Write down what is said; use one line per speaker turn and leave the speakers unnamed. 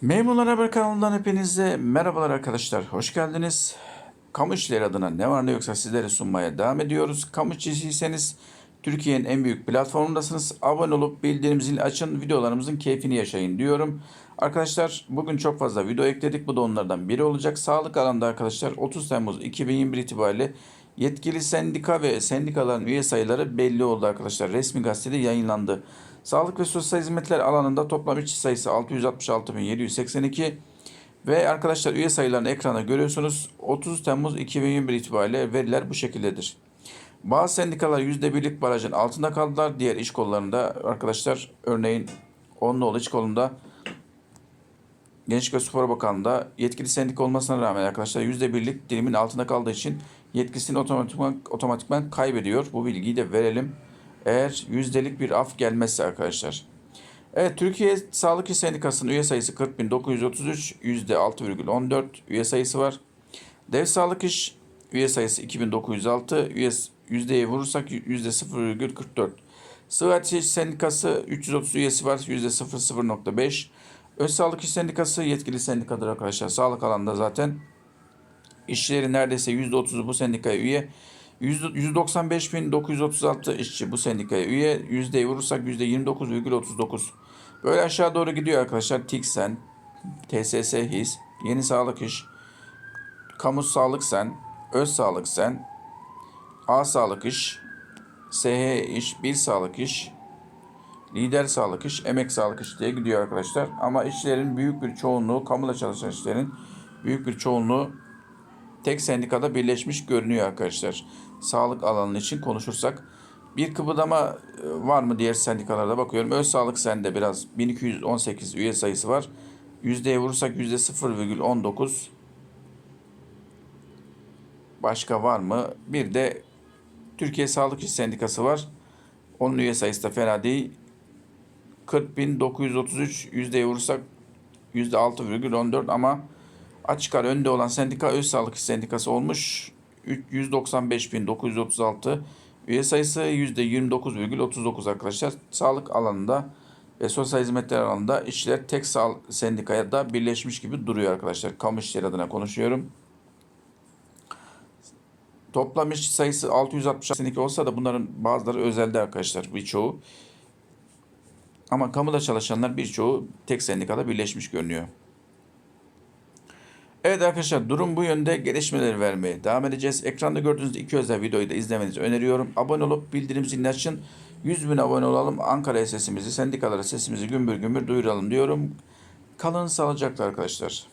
Memurlar Haber kanalından hepinize merhabalar arkadaşlar. Hoş geldiniz. Kamu işleri adına ne var ne yoksa sizlere sunmaya devam ediyoruz. Kamu işçisiyseniz Türkiye'nin en büyük platformundasınız. Abone olup bildirim zili açın. Videolarımızın keyfini yaşayın diyorum. Arkadaşlar bugün çok fazla video ekledik. Bu da onlardan biri olacak. Sağlık alanında arkadaşlar 30 Temmuz 2021 itibariyle yetkili sendika ve sendikaların üye sayıları belli oldu arkadaşlar. Resmi gazetede yayınlandı. Sağlık ve sosyal hizmetler alanında toplam işçi sayısı 666.782 ve arkadaşlar üye sayılarını ekranda görüyorsunuz. 30 Temmuz 2021 itibariyle veriler bu şekildedir. Bazı sendikalar %1'lik barajın altında kaldılar. Diğer iş kollarında arkadaşlar örneğin Onluoğlu iş kolunda Gençlik ve Spor Bakanlığı'nda yetkili sendika olmasına rağmen arkadaşlar %1'lik dilimin altında kaldığı için yetkisini otomatikman, otomatikman kaybediyor. Bu bilgiyi de verelim. Eğer yüzdelik bir af gelmezse arkadaşlar. Evet Türkiye Sağlık İş Sendikası'nın üye sayısı 40.933 %6,14 üye sayısı var. Dev Sağlık İş üye sayısı 2906 üye, yüzdeye vurursak %0,44. Sıhhat İş Sendikası 330 üyesi var %00.5. Öz Sağlık İş Sendikası yetkili sendikadır arkadaşlar. Sağlık alanında zaten işçilerin neredeyse %30'u bu sendikaya üye. 195.936 işçi bu sendikaya üye. Yüzdeyi vurursak %29,39. Böyle aşağı doğru gidiyor arkadaşlar. TİKSEN, TSS HİS, Yeni Sağlık İş, Kamu Sağlık Sen, Öz Sağlık Sen, A Sağlık İş, SH İş, Bir Sağlık İş, Lider Sağlık İş, Emek Sağlık İş diye gidiyor arkadaşlar. Ama işçilerin büyük bir çoğunluğu, kamuda çalışan işçilerin büyük bir çoğunluğu tek sendikada birleşmiş görünüyor arkadaşlar. Sağlık alanı için konuşursak. Bir kıpırdama e, var mı diğer sendikalarda bakıyorum. Öz Sağlık Sen'de biraz 1218 üye sayısı var. Yüzdeye vurursak yüzde 0,19. Başka var mı? Bir de Türkiye Sağlık İş Sendikası var. Onun üye sayısı da fena değil. 40.933 yüzdeye vurursak %6,14 ama açık ara önde olan sendika Öz Sağlık Sendikası olmuş. 195.936 üye sayısı %29,39 arkadaşlar. Sağlık alanında ve sosyal hizmetler alanında işçiler tek sağ sendikaya da birleşmiş gibi duruyor arkadaşlar. Kamu işleri adına konuşuyorum. Toplam işçi sayısı 660 sendika olsa da bunların bazıları özelde arkadaşlar birçoğu. Ama kamuda çalışanlar birçoğu tek sendikada birleşmiş görünüyor. Evet arkadaşlar durum bu yönde gelişmeleri vermeye devam edeceğiz. Ekranda gördüğünüz iki özel videoyu da izlemenizi öneriyorum. Abone olup bildirim zilini açın. 100 bin abone olalım. Ankara sesimizi, sendikalara sesimizi gümbür gümbür duyuralım diyorum. Kalın sağlıcakla arkadaşlar.